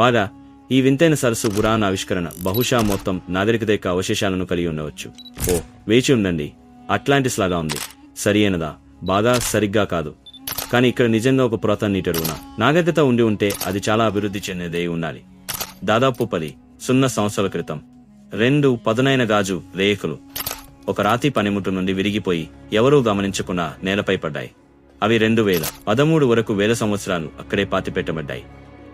బాగా ఈ వింతైన సరస్సు గురాన్ ఆవిష్కరణ బహుశా మొత్తం నాగరికత యొక్క అవశేషాలను కలిగి ఉండవచ్చు. ఓ వేచి ఉండండి. అట్లాంటిస్ లాగా ఉంది. సరియైనదా? బాగా సరిగ్గా కాదు. కానీ ఇక్కడ నిజంగా ఒక పురాతన నీటి నాగరికత ఉండి ఉంటే అది చాలా అభివృద్ధి చెందేదే ఉండాలి. దాదాపు పది సున్నా సంవత్సరాల క్రితం రెండు పదునైన గాజు రేకులు ఒక రాతి పనిముట్టు నుండి విరిగిపోయి ఎవరూ గమనించకుండా నేలపై పడ్డాయి. అవి రెండు వేల పదమూడు వరకు వేల సంవత్సరాలు అక్కడే పాతిపెట్టబడ్డాయి.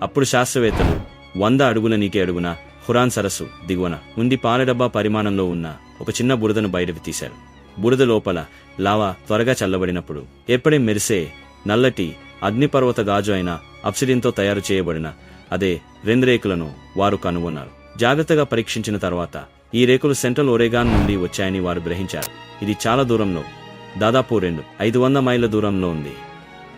అప్పుడు శాస్త్రవేత్తలు వంద అడుగుల నీకే అడుగున హురాన్ సరస్సు దిగువన ఉంది పాలడబ్బా పరిమాణంలో ఉన్న ఒక చిన్న బురదను బయటకు తీశారు. బురద లోపల లావా త్వరగా చల్లబడినప్పుడు ఎప్పటి మెరిసే నల్లటి అగ్నిపర్వత గాజు అయిన అప్సిడిన్తో తయారు చేయబడిన అదే రెండు రేకులను వారు కనుగొన్నారు. జాగ్రత్తగా పరీక్షించిన తర్వాత ఈ రేకులు సెంట్రల్ ఒరేగాన్ నుండి వచ్చాయని వారు గ్రహించారు. ఇది చాలా దూరంలో దాదాపు రెండు ఐదు వంద మైళ్ళ దూరంలో ఉంది.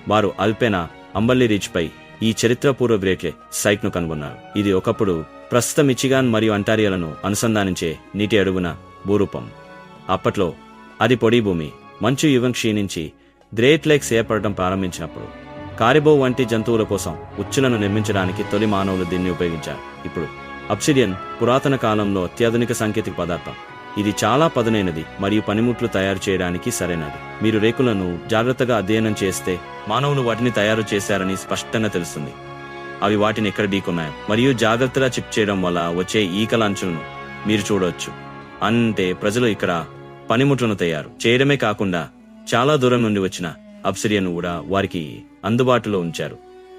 వారు అల్పెనా అంబల్లి రిచ్ పై ఈ చరిత్రపూర్వ గ్రేట్లే సైట్ను కనుగొన్నారు. ఇది ఒకప్పుడు ప్రస్తుత మిచిగాన్ మరియు అంటారియాలను అనుసంధానించే నీటి అడుగున భూరూపం. అప్పట్లో అది పొడి భూమి. మంచు యుగం క్షీణించి గ్రేట్ లేక్స్ ఏర్పడటం ప్రారంభించినప్పుడు కారిబో వంటి జంతువుల కోసం ఉచ్చులను నిర్మించడానికి తొలి మానవులు దీన్ని ఉపయోగించారు. ఇప్పుడు అప్సిడియన్ పురాతన కాలంలో అత్యాధునిక సాంకేతిక పదార్థం. ఇది చాలా పదునైనది మరియు పనిముట్లు తయారు చేయడానికి సరైనది. మీరు రేకులను జాగ్రత్తగా అధ్యయనం చేస్తే మానవులు వాటిని తయారు చేశారని స్పష్టంగా తెలుస్తుంది. అవి వాటిని ఎక్కడ ఢీకొన్నాయి మరియు జాగ్రత్తగా చిప్ చేయడం వల్ల వచ్చే ఈకల అంచులను మీరు చూడవచ్చు అంటే ప్రజలు ఇక్కడ పనిముట్లను తయారు చేయడమే కాకుండా చాలా దూరం నుండి వచ్చిన అప్సిరియను కూడా వారికి అందుబాటులో ఉంచారు.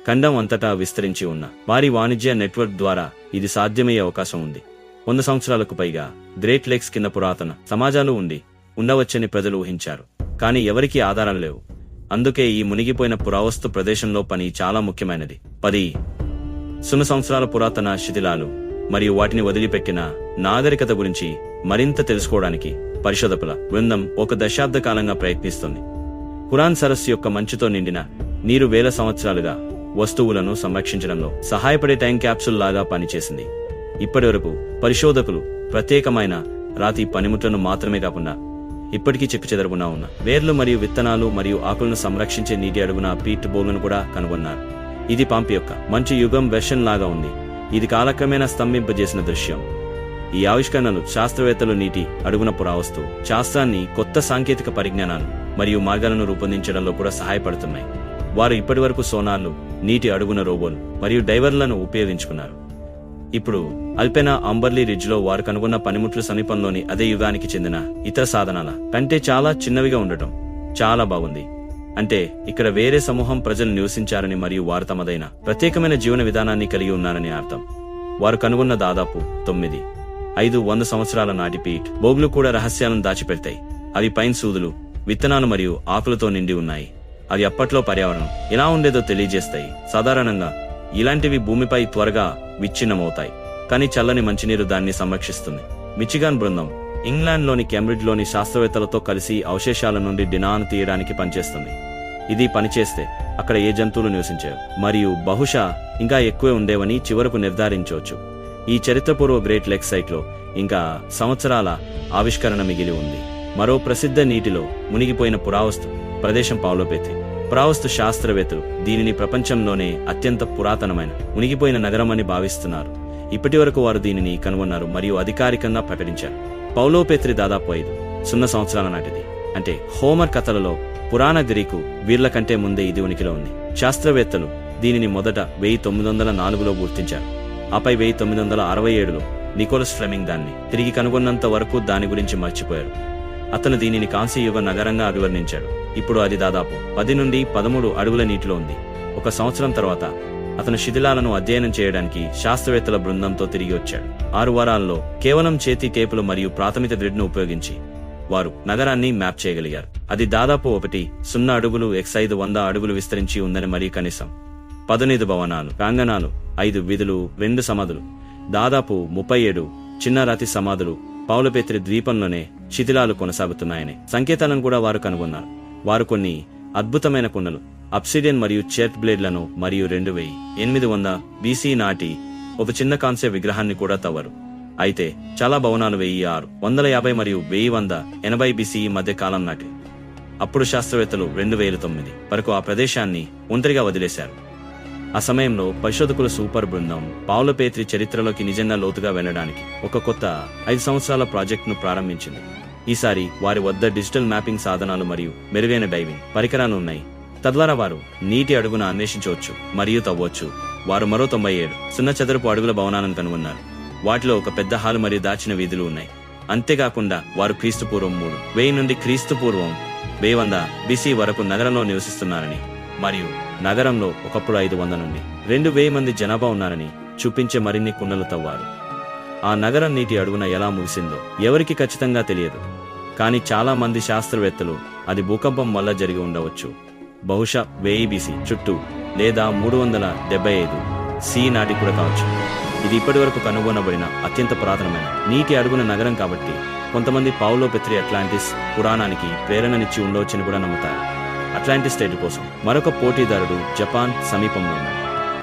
ఖండం అంతటా విస్తరించి ఉన్న వారి వాణిజ్య నెట్వర్క్ ద్వారా ఇది సాధ్యమయ్యే అవకాశం ఉంది. వంద సంవత్సరాలకు పైగా గ్రేట్ లేక్స్ కింద పురాతన సమాజాలు ఉండి ఉండవచ్చని ప్రజలు ఊహించారు. కానీ ఎవరికీ ఆధారాలు లేవు. అందుకే ఈ మునిగిపోయిన పురావస్తు ప్రదేశంలో పని చాలా ముఖ్యమైనది. పది సున్న సంవత్సరాల పురాతన శిథిలాలు మరియు వాటిని వదిలిపెట్టిన నాగరికత గురించి మరింత తెలుసుకోవడానికి పరిశోధకుల బృందం ఒక దశాబ్ద కాలంగా ప్రయత్నిస్తుంది. ఖురాన్ సరస్సు యొక్క మంచుతో నిండిన నీరు వేల సంవత్సరాలుగా వస్తువులను సంరక్షించడంలో సహాయపడే టైం క్యాప్సుల్ లాగా పనిచేసింది. ఇప్పటి వరకు పరిశోధకులు ప్రత్యేకమైన రాతి పనిముట్లను మాత్రమే కాకుండా ఇప్పటికీ చెప్పు చెదరకుండా ఉన్న వేర్లు మరియు విత్తనాలు మరియు ఆకులను సంరక్షించే నీటి అడుగున పీట్ బోల్ను కూడా కనుగొన్నారు. ఇది పంపి యొక్క మంచి యుగం వెర్షన్ లాగా ఉంది. ఇది కాలక్రమేణా స్తంభింపజేసిన దృశ్యం. ఈ ఆవిష్కరణలు శాస్త్రవేత్తలు నీటి అడుగున పురావస్తు శాస్త్రాన్ని కొత్త సాంకేతిక పరిజ్ఞానాలు మరియు మార్గాలను రూపొందించడంలో కూడా సహాయపడుతున్నాయి. వారు ఇప్పటివరకు సోనార్లు నీటి అడుగున రోబోలు మరియు డైవర్లను ఉపయోగించుకున్నారు. ఇప్పుడు అల్పెనా అంబర్లీ రిడ్జ్లో వారు కనుగొన్న పనిముట్లు సమీపంలోని అదే యుగానికి చెందిన ఇతర సాధనాల కంటే చాలా చిన్నవిగా ఉండటం చాలా బాగుంది. అంటే ఇక్కడ వేరే సమూహం ప్రజలు నివసించారని మరియు వారు తమదైన ప్రత్యేకమైన జీవన విధానాన్ని కలిగి ఉన్నారని అర్థం. వారు కనుగొన్న దాదాపు తొమ్మిది ఐదు వంద సంవత్సరాల నాటి పీట్ బోగులు కూడా రహస్యాలను దాచిపెడతాయి. అవి పైన్ సూదులు విత్తనాలు మరియు ఆకులతో నిండి ఉన్నాయి. అవి అప్పట్లో పర్యావరణం ఎలా ఉండేదో తెలియజేస్తాయి. సాధారణంగా ఇలాంటివి భూమిపై త్వరగా విచ్ఛిన్నమవుతాయి. కానీ చల్లని మంచినీరు దాన్ని సంరక్షిస్తుంది. మిచిగాన్ బృందం ఇంగ్లాండ్లోని కేంబ్రిడ్జ్లోని శాస్త్రవేత్తలతో కలిసి అవశేషాల నుండి డినాను తీయడానికి పనిచేస్తుంది. ఇది పనిచేస్తే అక్కడ ఏ జంతువులు నివసించారు మరియు బహుశా ఇంకా ఎక్కువే ఉండేవని చివరకు నిర్ధారించవచ్చు. ఈ చరిత్రపూర్వ గ్రేట్ లెక్ సైట్లో ఇంకా సంవత్సరాల ఆవిష్కరణ మిగిలి ఉంది. మరో ప్రసిద్ధ నీటిలో మునిగిపోయిన పురావస్తు ప్రదేశం పావులోపేతే. పురావస్తు శాస్త్రవేత్తలు దీనిని ప్రపంచంలోనే అత్యంత పురాతనమైన మునిగిపోయిన నగరం అని భావిస్తున్నారు. ఇప్పటి వరకు వారు దీనిని కనుగొన్నారు మరియు అధికారికంగా ప్రకటించారు. పౌలోపేత్రి దాదాపు ఐదు సున్నా సంవత్సరాల నాటిది. అంటే హోమర్ కథలలో పురాణ గ్రీకు వీర్ల కంటే ముందే ఇది ఉనికిలో ఉంది. శాస్త్రవేత్తలు దీనిని మొదట వెయ్యి తొమ్మిది వందల నాలుగులో గుర్తించారు. ఆపై వెయ్యి తొమ్మిది వందల అరవై ఏడులో నికోలస్ ఫ్లెమింగ్ దాన్ని తిరిగి కనుగొన్నంత వరకు దాని గురించి మర్చిపోయారు. అతను దీనిని కాంసీయుగ నగరంగా అభివర్ణించాడు. ఇప్పుడు అది దాదాపు పది నుండి పదమూడు అడుగుల నీటిలో ఉంది. ఒక సంవత్సరం తర్వాత అతను శిథిలాలను అధ్యయనం చేయడానికి శాస్త్రవేత్తల బృందంతో తిరిగి వచ్చాడు. ఆరు వారాల్లో కేవలం చేతి టేపులు మరియు ప్రాథమిక గ్రిడ్ను ఉపయోగించి వారు నగరాన్ని మ్యాప్ చేయగలిగారు. అది దాదాపు ఒకటి సున్నా అడుగులు ఎక్స్ ఐదు వంద అడుగులు విస్తరించి ఉందని మరీ కనీసం పదునైదు భవనాలు ప్రాంగణాలు ఐదు విధులు రెండు సమాధులు దాదాపు ముప్పై ఏడు చిన్న రాతి సమాధులు పౌలపేత్రి ద్వీపంలోనే శిథిలాలు కొనసాగుతున్నాయని సంకేతాలను కూడా వారు కనుగొన్నారు. వారు కొన్ని అద్భుతమైన కుండలు అప్సిడియన్ మరియు చెర్ట్ బ్లేడ్లను మరియు రెండు వెయ్యి ఎనిమిది వంద బీసీ నాటి ఒక చిన్న కాంస్య విగ్రహాన్ని కూడా తవ్వరు. అయితే చాలా భవనాలు వెయ్యి ఆరు వందల యాభై మరియు వెయ్యి వంద ఎనభై బీసీ మధ్య కాలం నాటి. అప్పుడు శాస్త్రవేత్తలు రెండు వేల తొమ్మిది వరకు ఆ ప్రదేశాన్ని ఒంటరిగా వదిలేశారు. ఆ సమయంలో పరిశోధకుల సూపర్ బృందం పావులపేత్రి చరిత్రలోకి నిజంగా లోతుగా వెళ్ళడానికి ఒక కొత్త ఐదు సంవత్సరాల ప్రాజెక్టును ప్రారంభించింది. ఈసారి వారి వద్ద డిజిటల్ మ్యాపింగ్ సాధనాలు మరియు మెరుగైన డైవింగ్ పరికరాలు ఉన్నాయి. తద్వారా వారు నీటి అడుగున అన్వేషించవచ్చు మరియు తవ్వచ్చు. వారు మరో తొంభై ఏడు సున్న చదరపు అడుగుల భవనాలను కనుగొన్నారు. వాటిలో ఒక పెద్ద హాలు మరియు దాచిన వీధులు ఉన్నాయి. అంతేకాకుండా వారు క్రీస్తు పూర్వం మూడు వెయ్యి నుండి క్రీస్తు పూర్వం వెయ్యి వంద బిసి వరకు నగరంలో నివసిస్తున్నారని మరియు నగరంలో ఒకప్పుడు ఐదు వంద నుండి రెండు వేయి మంది జనాభా ఉన్నారని చూపించే మరిన్ని కుండలు తవ్వారు. ఆ నగరం నీటి అడుగున ఎలా ముగిసిందో ఎవరికి ఖచ్చితంగా తెలియదు. కానీ చాలా మంది శాస్త్రవేత్తలు అది భూకంపం వల్ల జరిగి ఉండవచ్చు. బహుశా వెయ్యి బీసీ చుట్టూ లేదా మూడు వందల డెబ్బై ఐదు సి నాటి కూడా కావచ్చు. ఇది ఇప్పటివరకు కనుగొనబడిన అత్యంత పురాతనమైన నీటి అడుగున నగరం కాబట్టి కొంతమంది పావులో పెత్రి అట్లాంటిస్ పురాణానికి ప్రేరణనిచ్చి ఉండవచ్చని కూడా నమ్ముతారు. అట్లాంటి స్టేట్ కోసం మరొక పోటీదారుడు జపాన్ సమీపంలో ఉన్నాడు.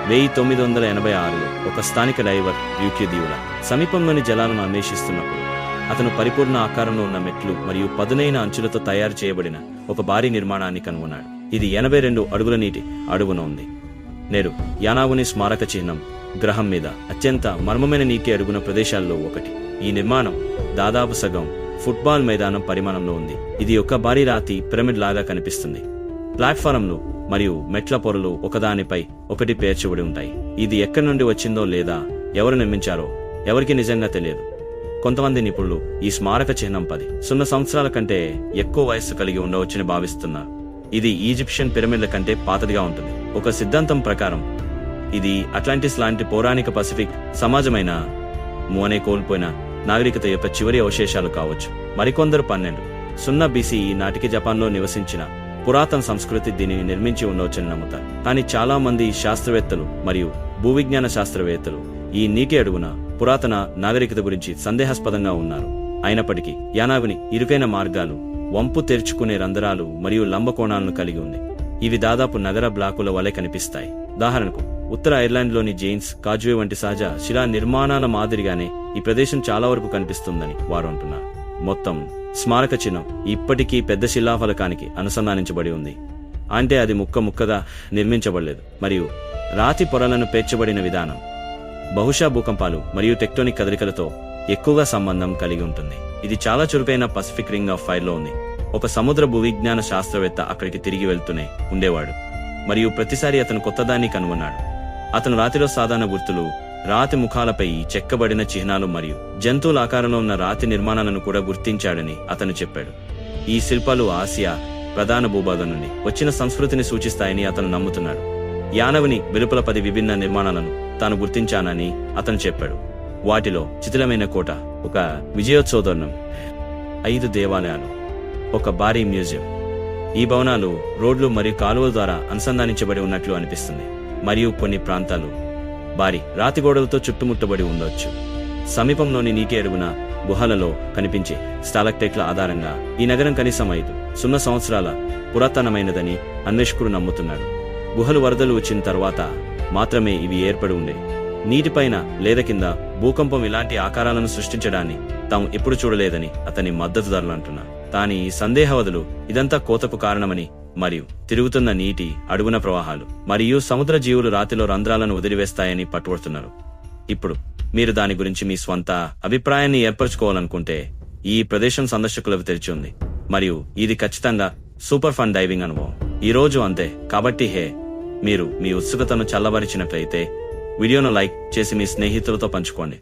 వెయ్యి తొమ్మిది వందల ఎనభై ఆరులో ఒక స్థానిక డైవర్ యూకే దీవుల సమీపంలోని జలాలను అన్వేషిస్తున్నప్పుడు అతను పరిపూర్ణ ఆకారంలో ఉన్న మెట్లు మరియు పదునైన అంచులతో తయారు చేయబడిన ఒక భారీ నిర్మాణాన్ని కనుగొన్నాడు. ఇది ఎనభై రెండు అడుగుల నీటి అడుగున ఉంది. నేడు యానావుని స్మారక చిహ్నం గ్రహం మీద అత్యంత మర్మమైన నీటి అడుగున ప్రదేశాల్లో ఒకటి. ఈ నిర్మాణం దాదాపు సగం ఫుట్బాల్ మైదానం పరిమాణంలో ఉంది. ఇది ఒక భారీ రాతి పిరమిడ్ లాగా కనిపిస్తుంది. ప్లాట్ఫారంలు మరియు మెట్ల పొరలు ఒకదానిపై ఒకటి పేర్చబడి ఉంటాయి. ఇది ఎక్కడి నుండి వచ్చిందో లేదా ఎవరు నిర్మించారో ఎవరికి నిజంగా తెలియదు. కొంతమంది నిపుణులు ఈ స్మారక చిహ్నం పది సున్న సంవత్సరాల కంటే ఎక్కువ వయస్సు కలిగి ఉండవచ్చని భావిస్తున్నారు. ఇది ఈజిప్షియన్ పిరమిడ్ల కంటే పాతదిగా ఉంటుంది. ఒక సిద్ధాంతం ప్రకారం ఇది అట్లాంటిస్ లాంటి పౌరాణిక పసిఫిక్ సమాజమైన మోనే కోల్పోయిన నాగరికత యొక్క చివరి అవశేషాలు కావచ్చు. మరికొందరు పన్నెండు సున్నా బీసీ నాటికి జపాన్లో నివసించిన పురాతన సంస్కృతి దీనిని నిర్మించి ఉండవచ్చని నమ్ముతారు. కానీ చాలా మంది శాస్త్రవేత్తలు మరియు భూవిజ్ఞాన శాస్త్రవేత్తలు ఈ నీటి అడుగున పురాతన నాగరికత గురించి సందేహాస్పదంగా ఉన్నారు. అయినప్పటికీ యానాగుని ఇరుకైన మార్గాలు వంపు తెరుచుకునే రంధ్రాలు మరియు లంబకోణాలను కలిగి ఉంది. ఇవి దాదాపు నగర బ్లాకుల వలె కనిపిస్తాయి. ఉదాహరణకు ఉత్తర ఐర్లాండ్లోని జెయిన్స్ కాజువే వంటి సహజ శిలా నిర్మాణాల మాదిరిగానే ఈ ప్రదేశం చాలా వరకు కనిపిస్తుందని వారు అంటున్నారు. మొత్తం స్మారక చిహ్నం ఇప్పటికీ పెద్ద శిలాఫలకానికి అనుసంధానించబడి ఉంది. అంటే అది ముక్క ముక్కగా నిర్మించబడలేదు. మరియు రాతి పొరలను పేర్చబడిన విధానం బహుశా భూకంపాలు మరియు టెక్టోనిక్ కదలికలతో ఎక్కువగా సంబంధం కలిగి ఉంటుంది. ఇది చాలా చురుకైన పసిఫిక్ రింగ్ ఆఫ్ ఫైర్లో ఉంది. ఒక సముద్ర భూవిజ్ఞాన శాస్త్రవేత్త అక్కడికి తిరిగి వెళ్తూనే ఉండేవాడు. మరియు ప్రతిసారి అతను కొత్తదాన్ని కనుగొన్నాడు. అతను రాతిలో సాధారణ గుర్తులు రాతి ముఖాలపై చెక్కబడిన చిహ్నాలు మరియు జంతువుల ఆకారంలో ఉన్న రాతి నిర్మాణాలను కూడా గుర్తించాడని అతను చెప్పాడు. ఈ శిల్పాలు ఆసియా ప్రధాన భూభాగం నుండి వచ్చిన సంస్కృతిని సూచిస్తాయని అతను నమ్ముతున్నాడు. యానవుని వెలుపల పది విభిన్న నిర్మాణాలను తాను గుర్తించానని అతను చెప్పాడు. వాటిలో చితిలమైన కోట ఒక విజయోత్సోదరణం ఐదు దేవాలయాలు ఒక భారీ మ్యూజియం. ఈ భవనాలు రోడ్లు మరియు కాలువల ద్వారా అనుసంధానించబడి ఉన్నట్లు అనిపిస్తుంది. మరియు కొన్ని ప్రాంతాలు భారీ రాతి గోడలతో చుట్టుముట్టబడి ఉండవచ్చు సమీపంలోని నీటి అడుగున గుహలలో కనిపించే స్టాలక్టైట్ల ఆధారంగా ఈ నగరం కనీసం ఐదు సున్నా సంవత్సరాల పురాతనమైనదని అన్వేషకుడు నమ్ముతున్నాడు. గుహలు వరదలు వచ్చిన తర్వాత మాత్రమే ఇవి ఏర్పడి ఉండేవి నీటిపైన లేదా కింద భూకంపం ఇలాంటి ఆకారాలను సృష్టించడాన్ని తాము ఎప్పుడు చూడలేదని అతని మద్దతుదారులు అంటున్నారు. కానీ ఈ సందేహవదులు ఇదంతా కోతకు కారణమని మరియు తిరుగుతున్న నీటి అడుగున ప్రవాహాలు మరియు సముద్ర జీవులు రాతిలో రంధ్రాలను వదిలివేస్తాయని పట్టుబడుతున్నారు. ఇప్పుడు మీరు దాని గురించి మీ స్వంత అభిప్రాయాన్ని ఏర్పరచుకోవాలనుకుంటే ఈ ప్రదేశం సందర్శకులకు తెరిచి ఉంది. మరియు ఇది ఖచ్చితంగా సూపర్ ఫన్ డైవింగ్ అనుభవం. ఈ రోజు అంతే. కాబట్టి హే మీరు మీ ఉత్సుకతను చల్లబరిచినట్లయితే వీడియోను లైక్ చేసి మీ స్నేహితులతో పంచుకోండి.